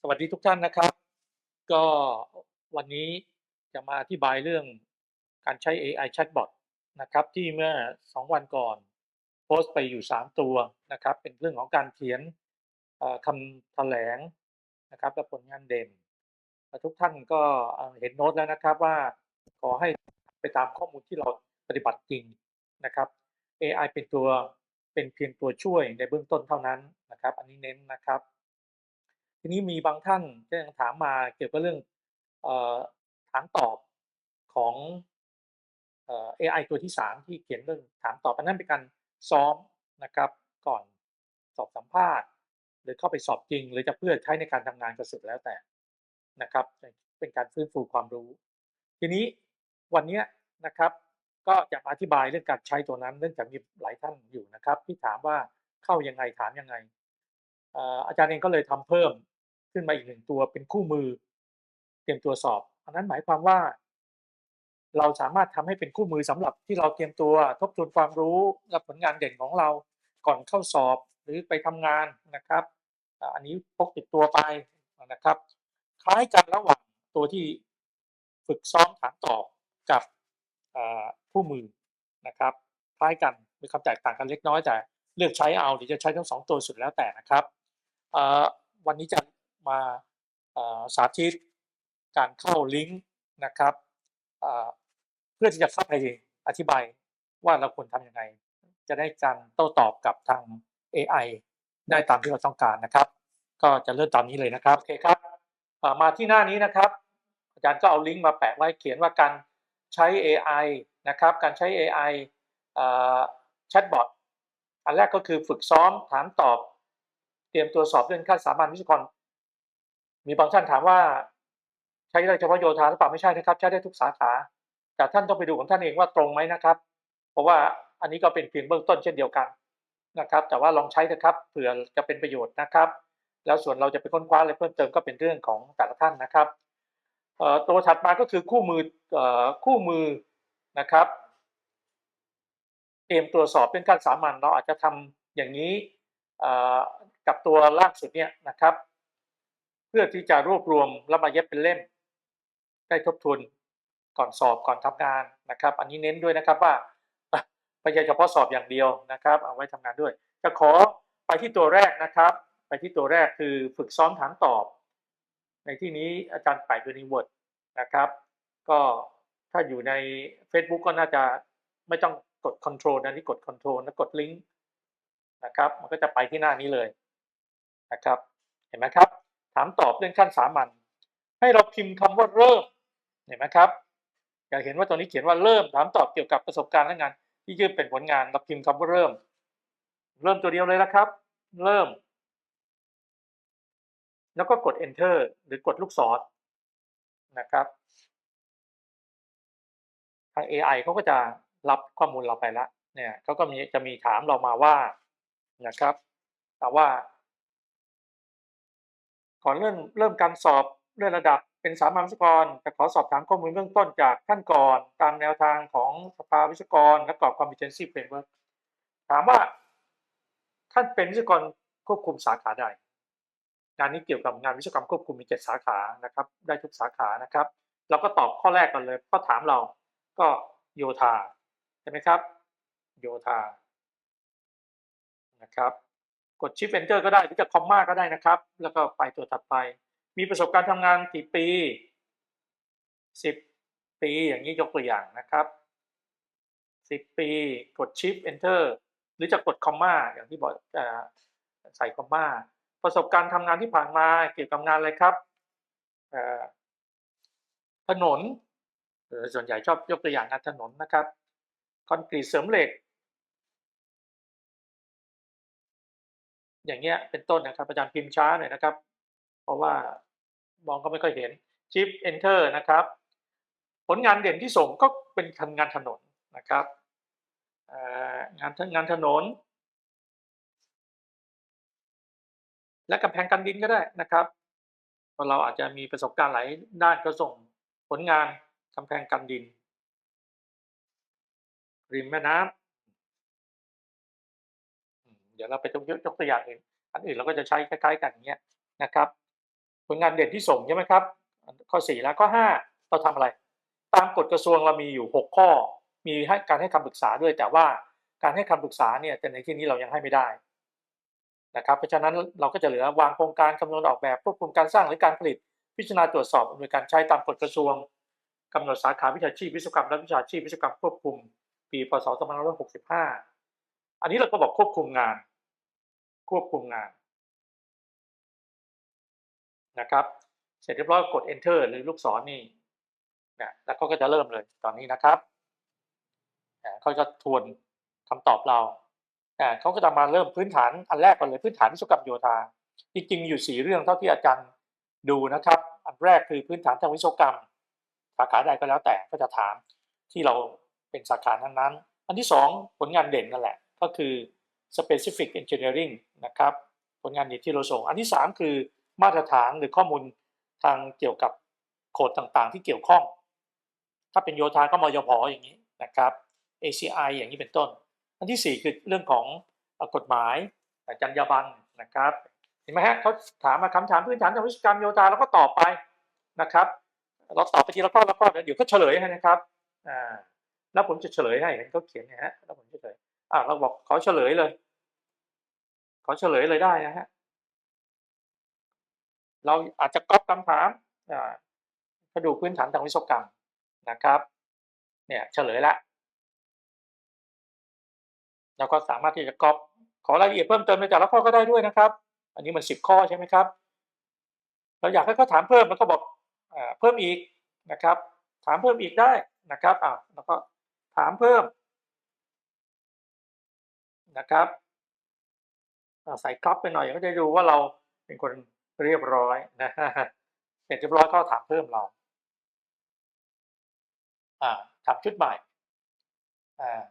สวัสดีทุกท่านนะครับ ก็วันนี้จะมาอธิบายเรื่องการใช้ AI Chatbot นะครับ ที่เมื่อ 2 วันก่อนโพสต์ไปอยู่ 3 ตัวนะครับ เป็นเรื่องของการเขียนคำแถลงนะครับและผลงานเด่น ทุกท่านก็เอ่อเห็นโน้ตแล้วนะครับว่าขอให้ไปตามข้อมูลที่เราปฏิบัติจริงนะครับ AI เป็นตัวเป็นเพียงตัวช่วยในเบื้องต้นเท่านั้นนะครับ อันนี้เน้นนะครับ ทีนี้มีบางท่านก็ยังถามมาเกี่ยวกับเรื่องถามตอบของเอ่อตัวที่ 3 ที่เขียนเรื่องถามตอบอันนั้นเป็นการซ้อมนะครับก่อนสอบสัมภาษณ์ หรือเข้าไปสอบจริง หรือจะเพื่อใช้ในการทำงานก็สุดแล้วแต่นะครับ เป็นการฟื้นฟูความรู้ ทีนี้วันนี้นะครับ ก็จะอธิบายเรื่องการใช้ตัวนั้น เนื่องจากมีหลายท่านอยู่นะครับ ที่ถามว่าเข้ายังไงถามยังไง อาจารย์เองก็เลยทำเพิ่มขึ้นมาอีกหนึ่งตัวเป็นคู่มือ เตรียมตัวสอบอันนั้นหมายความว่า เราสามารถทำให้เป็นคู่มือสำหรับที่เราเตรียมตัวทบทวนความรู้และผลงานเด่นของเราก่อนเข้าสอบหรือไปทำงานนะครับ อันนี้พกติดตัวไปนะครับ คล้ายกันระหว่างตัวที่ฝึกซ้อมถามตอบกับอ่าคู่มือนะครับ คล้ายกันมีความแตกต่างกันเล็กน้อยแต่เลือกใช้เอาหรือจะใช้ทั้งสองตัวสุดแล้วแต่นะครับ วันนี้จะมาสาธิตการเข้าลิงก์นะครับเพื่อที่จะเข้าไปอธิบายว่าเราควรทำยังไง จะได้การโต้ตอบกับทาง AI ได้ตามที่เราต้องการนะครับ ก็จะเริ่มตามนี้เลยนะครับโอเคครับมาที่หน้านี้นะครับ อาจารย์ก็เอาลิงก์มาแปะไว้เขียนว่าการใช้ AI นะครับ การใช้ AI แชทบอทอันแรกก็คือฝึกซ้อมถามตอบ เตรียมตัวสอบเรื่องขั้นสามัญวิศวกร มีบางท่านถามว่า ใช้ได้เฉพาะโยธาหรือเปล่าไม่ใช่นะครับใช้ได้ทุกสาขา แต่ท่านต้องไปดูของท่านเองว่าตรงไหมนะครับ เพราะว่าอันนี้ก็เป็นเพียงเบื้องต้นเช่นเดียวกันนะครับ แต่ว่าลองใช้นะครับเผื่อจะเป็นประโยชน์นะครับ แล้วส่วนเราจะไปค้นคว้าอะไรเพิ่มเติมก็เป็นเรื่องของแต่ละท่านนะครับตัวถัดมาก็คือคู่มืออคู่มือนะครับ เตรียมตัวสอบเป็นการสามัญเราอาจจะทำอย่างนี้ กับตัวล่างสุดเนี่ยนะครับ เพื่อที่จะรวบรวมแล้วมาเย็บเป็นเล่ม ได้ทบทวนก่อนสอบก่อนทำงานนะครับ อันนี้เน้นด้วยนะครับว่าไม่ใช่เฉพาะสอบอย่างเดียวนะครับ เอาไว้ทำงานด้วย จะขอไปที่ตัวแรกนะครับ ไปที่ตัวแรกคือฝึกซ้อมถามตอบ ในที่นี้อาจารย์แปะอยู่ใน Word นะครับ ก็ถ้าอยู่ใน Facebook ก็น่าจะไม่ต้องกด Control นะนี่กด Control แล้วกดลิงก์ นะครับ มันก็จะไปที่หน้านี้เลยนะครับ เห็นไหมครับ ถามตอบเรื่องขั้นสามัญให้เราพิมพ์คำว่าเริ่ม เห็นไหมครับ อยากเห็นว่าตรงนี้เขียนว่าเริ่ม ถามตอบเกี่ยวกับประสบการณ์และงาน ที่ยื่นเป็นผลงานเราพิมพ์คำว่าเริ่ม เริ่มตัวเดียวเลยนะครับ เริ่ม แล้วก็กด enter หรือกดลูกศรนะครับทาง AI เขาก็จะรับข้อมูลเราไปแล้วเนี่ยเขาก็มีจะมีถามเรามาว่า นะครับ แต่ว่าก่อนเริ่มเริ่มการสอบเลื่อนระดับเป็นสามัญวิศวกรจะขอสอบถามข้อมูลเบื้องต้นจากท่านก่อน ตามแนวทางของสภาวิศวกรและกรอบ competency framework ถามว่าท่านเป็นวิศวกรควบคุมสาขาใดงานนี้เกี่ยวกับงานวิศวกรรมควบคุมมีเจ็ดสาขานะครับ ได้ทุกสาขานะครับ เราก็ตอบข้อแรกก่อนเลยข้อถามเราก็โยธาใช่ไหมครับ โยธา นะครับ กด Shift Enter ก็ได้หรือจะคอมมาก็ได้นะครับ แล้วก็ไปตัวถัดไป มีประสบการณ์ทำงานกี่ปีสิบปีอย่างนี้ยกตัวอย่างนะครับสิบปีกด Shift Enter หรือจะกดคอมมาอย่างที่บอกเอ่อใส่คอมมาประสบการณ์ทำงานที่ผ่านมาเกี่ยวกับงานอะไรครับถนนเอ่อส่วนใหญ่ชอบยกตัวอย่างงานถนนนะครับ คอนกรีตเสริมเหล็ก อย่างเงี้ยเป็นต้นนะครับอาจารย์พิมพ์ช้าหน่อยนะครับ เพราะว่ามองก็ไม่ค่อยเห็น Shift Enter นะครับ ผลงานเด่นที่ส่งก็เป็นทำงานถนนนะครับงานงานถนน และกำแพงกันดินก็ได้นะครับเราอาจจะมีประสบการณ์หลายด้านก็ส่งผลงานกำแพงกันดิน ริมแม่น้ำ เดี๋ยวเราไปยกยกตัวอย่างอื่นอันอื่นเราก็จะใช้คล้าย ๆ กันอย่างเงี้ยนะครับผลงานเด่นที่ส่งใช่ไหมครับ ข้อสี่แล้วข้อห้าเราทำอะไร ตามกฎกระทรวงเรามีอยู่หกข้อ มีให้การให้คำปรึกษาด้วย แต่ว่าการให้คำปรึกษาเนี่ยแต่ในที่นี้เรายังให้ไม่ได้นะครับเพราะฉะนั้นเราก็จะเหลือวางโครงการคำนวณออกแบบควบคุมการสร้างหรือการผลิต พิจารณาตรวจสอบอำนวยการใช้ตามกฎกระทรวงกำหนดสาขาวิชาชีพวิศวกรรมและวิชาชีพวิศวกรรมควบคุม ปีพศ2565 อันนี้เราก็บอกควบคุมงาน ควบคุมงานนะครับ เสร็จเรียบร้อยกด enter หรือลูกศรนี่นะแล้วก็จะเริ่มเลยตอนนี้นะครับเขาจะทวนคำตอบเราเขาก็จะมาเริ่มพื้นฐานอันแรกก่อนเลยพื้นฐานวิศวกรรมโยธา จริงๆ อยู่สี่เรื่องเท่าที่อาจารย์ดูนะครับ อันแรกคือพื้นฐานทางวิศวกรรม สาขาใดก็แล้วแต่ก็จะถามที่เราเป็นสาขานั้นๆ อันที่สองผลงานเด่นนั่นแหละ ก็คือ specific engineering นะครับผลงานเด่นที่เราส่ง อันที่สามคือมาตรฐานหรือข้อมูลทางเกี่ยวกับโคดต่างๆ ที่เกี่ยวข้อง ถ้าเป็นโยธาก็มยพอย่างนี้นะครับ ACI อย่างนี้เป็นต้น อันที่สี่คือเรื่องของกฎหมายจรรยาบรรณนะครับเห็นไหมฮะเขาถามมาคำถามพื้นฐานทางวิศวกรรมโยธาแล้วก็ตอบไปนะครับ เราตอบไปทีละข้อละข้อเดี๋ยวก็เฉลยให้นะครับอ่าแล้วผมจะเฉลยให้เห็นเขาเขียนนยฮะแล้วผมจะเฉลยอ่าเราบอกขอเฉลยเลย ขอเฉลยเลยได้นะฮะ เราอาจจะก๊อปคำถามอ่าก็ดูพื้นฐานทางวิศวกรรมนะครับ เนี่ยเฉลยละแล้วก็สามารถที่จะก๊อปขอรายละเอียดเพิ่มเติมในแต่ละข้อก็ได้ด้วยนะครับ อันนี้มันสิบข้อใช่ไหมครับ เราอยากให้เขาถามเพิ่มมันก็บอกอ่าเพิ่มอีกนะครับ ถามเพิ่มอีกได้นะครับอ่าแล้วก็ถามเพิ่มนะครับ ใส่กรอบไปหน่อยก็จะดูว่าเราเป็นคนเรียบร้อยนะเสร็จเรียบร้อยก็ถามเพิ่มเราอ่าทำชุดใหม่อ่า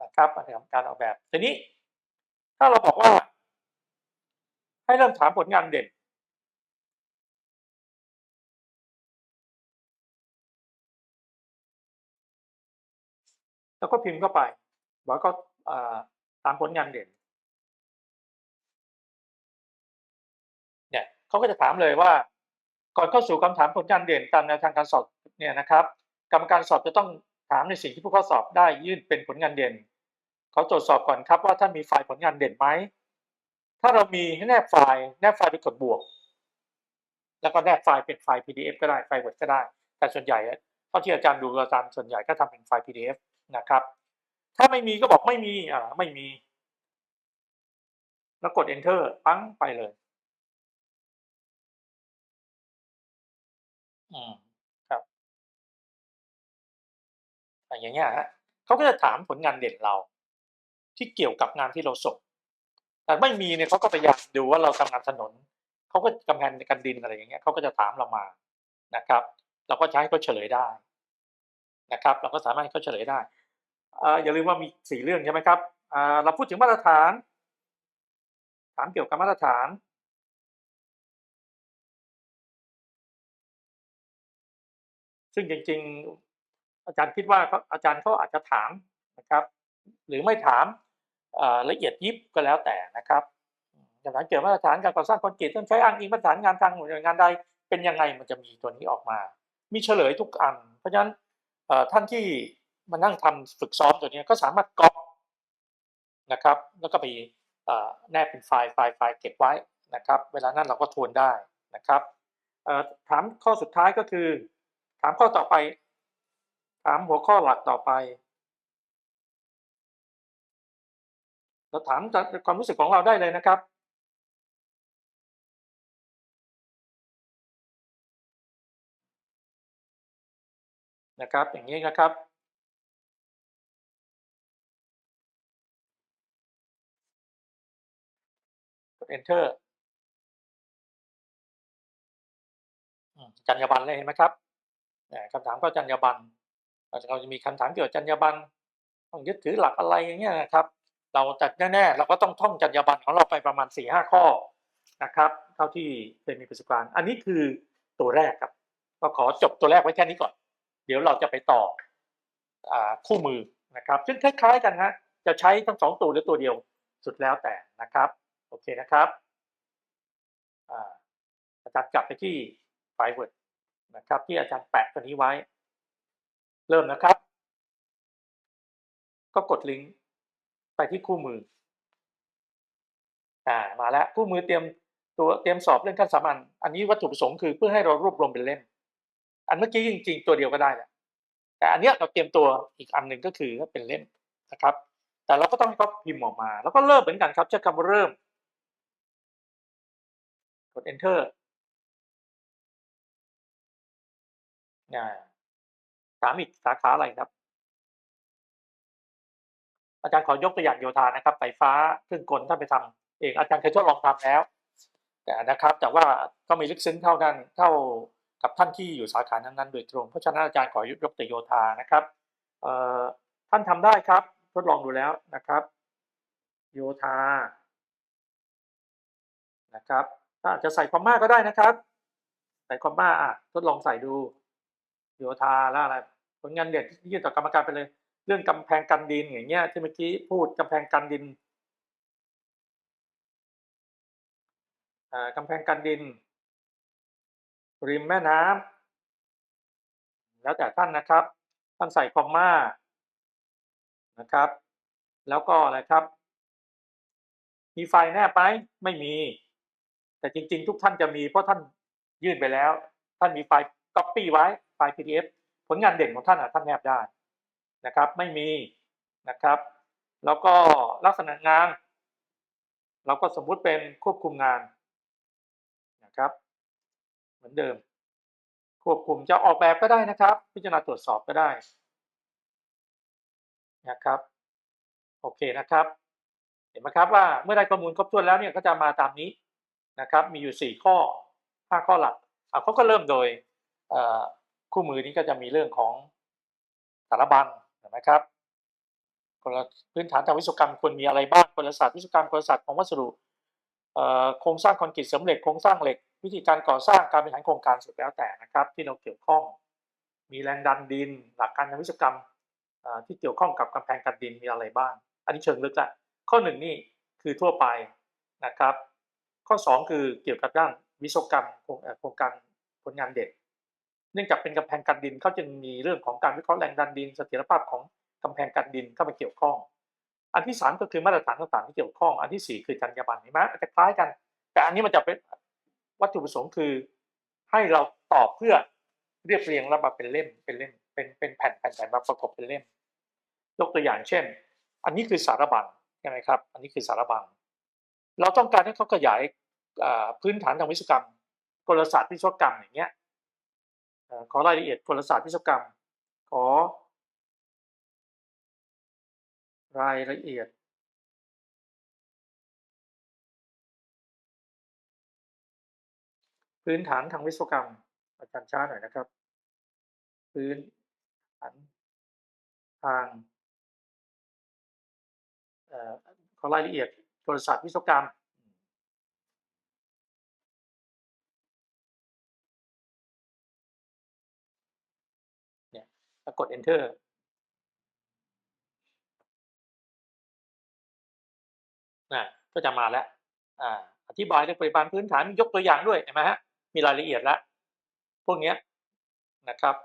นะครับอันนี้ของการออกแบบ ทีนี้ ถ้าเราบอกว่า ให้เริ่มถามผลงานเด่นแล้วก็พิมพ์เข้าไปแล้วก็ตามผลงานเด่น เขาก็จะถามเลยว่า ก่อนเข้าสู่คำถามผลงานเด่นตามแนวทางการสอบเนี่ยนะครับ กรรมการสอบจะต้องถามในสิ่งที่ผู้เข้าสอบได้ยื่นเป็นผลงานเด่นเขาตรวจสอบก่อนครับว่าท่านมีไฟล์ผลงานเด่นไหมถ้าเรามีให้แนบไฟล์แนบไฟล์ไปกดบวก แล้วก็แนบไฟล์เป็นไฟล์ PDF ก็ได้ไฟล์ Word ก็ได้ แต่ส่วนใหญ่เท่าที่อาจารย์ดูอาจารย์ส่วนใหญ่ก็ทำเป็นไฟล์ PDF นะครับ ถ้าไม่มีก็บอกไม่มีอ่าไม่มี แล้วกด enter ปั้งไปเลย อืมครับอย่างเงี้ยฮะเขาก็จะถามผลงานเด่นเรา ที่เกี่ยวกับงานที่เราส่งแต่ไม่มีเนี่ยเขาก็พยายามดูว่าเราทำงานถนนเขาก็กำงานกันดินอะไรอย่างเงี้ยเขาก็จะถามเรามานะครับ เราก็ใช้เขาเฉลยได้นะครับ เราก็สามารถให้เขาเฉลยได้อ่าอย่าลืมว่ามีสี่เรื่องใช่ไหมครับอ่าเราพูดถึงมาตรฐาน ถามเกี่ยวกับมาตรฐาน ซึ่งจริง ๆ อาจารย์คิดว่าอาจารย์เขาอาจจะถามนะครับ หรือไม่ถามละเอียดยิบก็แล้วแต่นะครับคำถามเกี่ยวกับมาตรฐานการก่อสร้างคอนกรีตต้องใช้อ้างอิงมาตรฐานงานทางหน่วยงานใดเป็นยังไงมันจะมีตัวนี้ออกมา มีเฉลยทุกอัน เพราะฉะนั้นท่านที่มานั่งทำฝึกซ้อมตัวนี้ก็สามารถก๊อปนะครับ แล้วก็ไปแนบเป็นไฟล์ไฟล์ไฟล์เก็บไว้นะครับ เวลานั้นเราก็ทวนได้นะครับถามข้อสุดท้ายก็คือ ถามข้อต่อไป ถามหัวข้อหลักต่อไปเราถามจากความรู้สึกของเราได้เลยนะครับ นะครับ อย่างนี้นะครับกด enter อืมจรรยาบรรณเลยเห็นไหมครับ คำถามก็จรรยาบรรณเราจะเราจะมีคำถามเกี่ยวกับจรรยาบรรณต้องยึดถือหลักอะไรอย่างเงี้ยนะครับ เราจัดแน่ๆเราก็ต้องท่องจรรยาบรรณของเราไปประมาณสี่ห้าข้อนะครับ เท่าที่เคยมีประสบการณ์ อันนี้คือตัวแรกครับ ก็ขอจบตัวแรกไว้แค่นี้ก่อน เดี๋ยวเราจะไปต่ออคู่มือนะครับซึ่งคล้ายๆกันฮะจะใช้ทั้งสองตัวหรือตัวเดียวสุดแล้วแต่นะครับโอเคนะครับอาจารย์กลับไปที่ไฟล์ Word นะครับ ที่อาจารย์แปะตัวนี้ไว้ เริ่มนะครับ ก็กดลิงก์ไปที่คู่มืออ่ามาแล้วคู่มือเตรียมตัวเตรียมสอบเรื่องขั้นสามัญอันนี้วัตถุประสงค์คือเพื่อให้เรารวบรวมเป็นเล่ม อันเมื่อกี้จริง ๆ ตัวเดียวก็ได้แหละแต่อันเนี้ยเราเตรียมตัวอีกอันหนึ่งก็คือเป็นเล่มนะครับ แต่เราก็ต้องให้เขาพิมพ์ออกมา แล้วก็เริ่มเหมือนกันครับใช้คำว่าเริ่มกด enter อ่าถามอีกสาขาอะไรครับ อาจารย์ขอยกตัวอย่างโยธานะครับไฟฟ้าเครื่องกลถ้านไปทำเองอาจารย์เคยทดลองทำแล้ว แต่นะครับ แต่ว่าก็มีลึกซึ้งเท่ากันเท่ากับท่านที่อยู่สาขานั้นๆโดยตรง เพราะฉะนั้นอาจารย์ขอยกตัวโยธานะครับเออท่านทำได้ครับ ทดลองดูแล้วนะครับ โยธานะครับอาจจะใส่คอมมาก็ได้นะครับ ใส่คอมมาอะทดลองใส่ดู โยธาแล้วอะไรผลงานเด็ดที่ยื่นต่อกรรมการไปเลย เรื่องกำแพงกันดินอย่างเงี้ยที่เมื่อกี้พูดกำแพงกันดินกำแพงกันดิน ริมแม่น้ำแล้วแต่ท่านนะครับ ท่านใส่คอมมานะครับ แล้วก็อะไรครับ มีไฟแนบไหมไม่มี แต่จริง ๆ ทุกท่านจะมีเพราะท่านยื่นไปแล้ว ท่านมีไฟล์ copy ไว้ ไฟล์ PDF ผลงานเด่นของท่านอะท่านแนบได้นะครับไม่มีนะครับ แล้วก็ลักษณะงาน เราก็สมมุติเป็นควบคุมงานนะครับ เหมือนเดิม ควบคุมจะออกแบบก็ได้นะครับ พิจารณาตรวจสอบก็ได้นะครับโอเคนะครับ เห็นไหมครับว่าเมื่อได้ข้อมูลครบถ้วนแล้วเนี่ยก็จะมาตามนี้นะครับ มีอยู่ 4 ข้อ 5 ข้อหลักอะเขาก็เริ่มโดย คู่มือนี้ก็จะมีเรื่องของสารบัญนไหมครับกลพื้นฐานทางวิศวกรรมควรมีอะไรบ้างกลศาสตร์วิศวกรรมกลศาสตร์ของวัสดุโครงสร้างคอนกรีตเสริมเหล็กโครงสร้างเหล็ก วิธีการก่อสร้างการบริหารโครงการสุดแล้วแต่นะครับ ที่เราเกี่ยวข้อง มีแรงดันดิน หลักการทางวิศวกรรมที่เกี่ยวข้องกับกำแพงกันดินมีอะไรบ้าง อันนี้เชิงลึกละข้อหนึ่งนี่คือทั่วไปนะครับ ข้อ 2 คือเกี่ยวกับด้านวิศวกรรมโครงการผลงานเด่นเนื่องจากเป็นกำแพงกันดินเขาจึงมีเรื่องของการวิเคราะห์แรงดันดินเสถียรภาพของกำแพงกันดินเข้ามาเกี่ยวข้อง อันที่ 3 ก็คือมาตรฐานต่างๆที่เกี่ยวข้อง อันทีสี่ 4 คือจรรยาบรรณเห็นไหมอาจจะคล้ายกัน แต่อันนี้มันจะเป็นวัตถุประสงค์คือ ให้เราตอบเพื่อเรียบเรียงแล้วมาเป็นเล่มเป็นเล่มเป็นเป็นแผ่นแผ่นแผ่นมาประกบเป็นเล่ม ยกตัวอย่างเช่น อันนี้คือสารบัญใช่ไหมครับ อันนี้คือสารบัญเราต้องการให้เขาขยายพื้นฐานทางวิศวกรรมกลศาสตร์วิศวกรรมอย่างเงี้ย ขอรายละเอียดกลศาสตร์วิศวกรรม ขอ รายละเอียด พื้นฐานทางวิศวกรรม อาจารย์ช้าหน่อยนะครับ พื้นฐานทางขอรายละเอียดกลศาสตร์วิศวกรรม แล้วกด enter นะก็จะมาแล้วอ่าอธิบายเรื่องปริมาณพื้นฐานยกตัวอย่างด้วยเห็นไหมฮะมีรายละเอียดแล้ว พวกเนี้ยนะครับ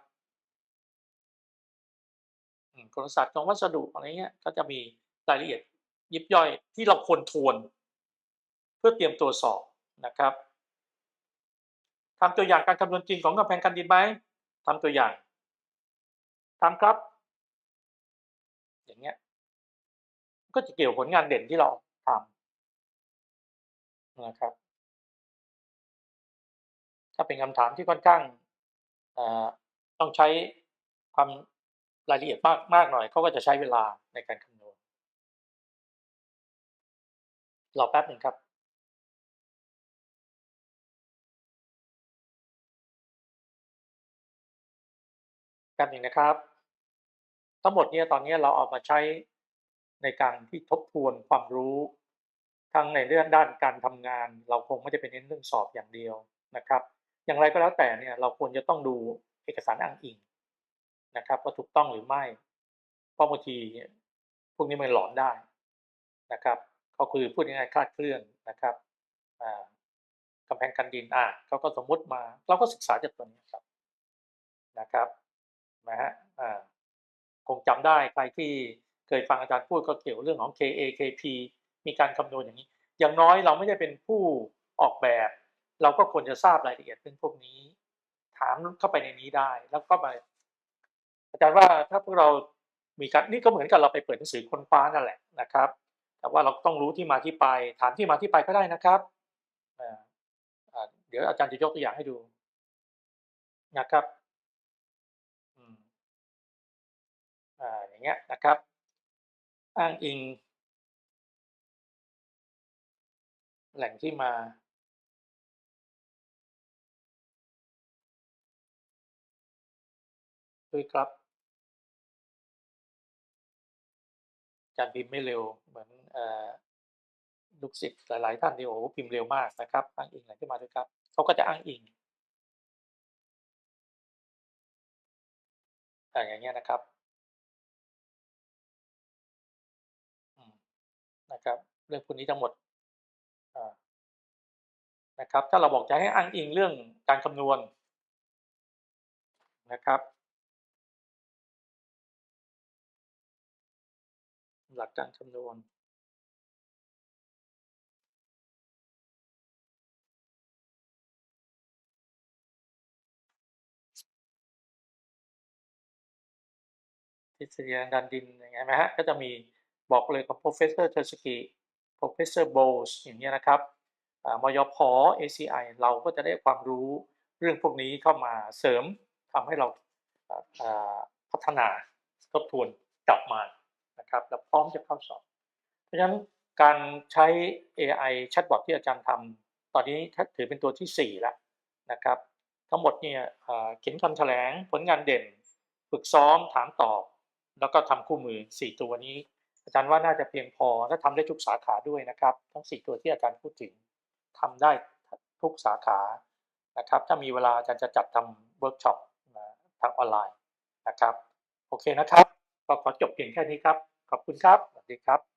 อืมศาสตร์ของวัสดุอะไรเงี้ยก็จะมีรายละเอียดยิบย่อยที่เราควรทวน เพื่อเตรียมตัวสอบนะครับทำตัวอย่างการคำนวณจริงของกำแพงกันดินไหมทำตัวอย่าง ทำครับ อย่างเงี้ย ก็จะเกี่ยวผลงานเด่นที่เราทำนะครับ ถ้าเป็นคำถามที่ค่อนข้างต้องใช้ความรายละเอียดมากมากหน่อยเขาก็จะใช้เวลาในการคำนวณรอแป๊บหนึ่งครับแป๊บหนึ่งนะครับ ทั้งหมดเนี่ยตอนนี้เราเอามาใช้ในการที่ทบทวนความรู้ทั้งในเรื่องด้านการทำงาน เราคงไม่ได้เป็นเน้นเรื่องสอบอย่างเดียวนะครับ อย่างไรก็แล้วแต่เนี่ยเราควรจะต้องดูเอกสารอ้างอิงนะครับว่าถูกต้องหรือไม่เพราะบางทีพวกนี้มันหลอนได้นะครับก็คือพูดง่ายๆคลาดเคลื่อนนะครับอ่ากำแพงกันดินอ่าเขาก็สมมุติมา เราก็ศึกษาจากตัวนี้ครับนะครับนะฮะอ่า คงจำได้ใครที่เคยฟังอาจารย์พูดก็เกี่ยวเรื่องของ KA KP มีการคำนวณอย่างนี้ อย่างน้อยเราไม่ได้เป็นผู้ออกแบบ เราก็ควรจะทราบรายละเอียดเรื่องพวกนี้ ถามเข้าไปในนี้ได้แล้วก็มาอาจารย์ว่าถ้าพวกเรามีการนี่ก็เหมือนกับเราไปเปิดหนังสือค้นคว้านั่นแหละนะครับ แต่ว่าเราต้องรู้ที่มาที่ไป ถามที่มาที่ไปก็ได้นะครับเดี๋ยวอาจารย์จะยกตัวอย่างให้ดูนะครับ เงี้ยนะครับ อ้างอิง แหล่งที่มา ด้วยครับอารพิมพ์ไม่เร็วเหมือนอลูกศิษย์หลาย ๆ ท่านที่โอ้พิมพ์เร็วมากนะครับ อ้างอิงแหล่งที่มาด้วยครับเขาก็จะอ้างอิงอย่างเงี้ยนะครับ นะครับ เรื่องพวกนี้ทั้งหมดนะครับ ถ้าเราบอกจะให้อ้างอิงเรื่องการคำนวณนะครับ หลักการคำนวณทฤษฎีทางการดินอย่างเงี้ยไหมฮะก็จะมี บอกเลยกับ professor t e r s k y professor Bowles อย่างเงี้ยนะครับมยพ ACI เราก็จะได้ความรู้เรื่องพวกนี้เข้ามาเสริมทำให้เราพัฒนาทบทวนกลับมานะครับแล้วพร้อมจะเข้าสอบ เพราะฉะนั้นการใช้ AI chatbot ที่อาจารย์ทำตอนนี้ถือเป็นตัวที่ 4 แล้วนะครับ ทั้งหมดเนี่ยเขียนคำแถลงผลงานเด่น ฝึกซ้อมถามตอบ แล้วก็ทำคู่มือ 4 ตัวนี้ อาจารย์ว่าน่าจะเพียงพอและทำได้ทุกสาขาด้วยนะครับ ทั้ง 4 ตัวที่อาจารย์พูดถึงทำได้ทุกสาขานะครับ ถ้ามีเวลาอาจารย์จะจัดทำเวิร์กช็อปทางออนไลน์นะครับ โอเคนะครับก็ขอจบเพียงแค่นี้ครับ ขอบคุณครับ สวัสดีครับ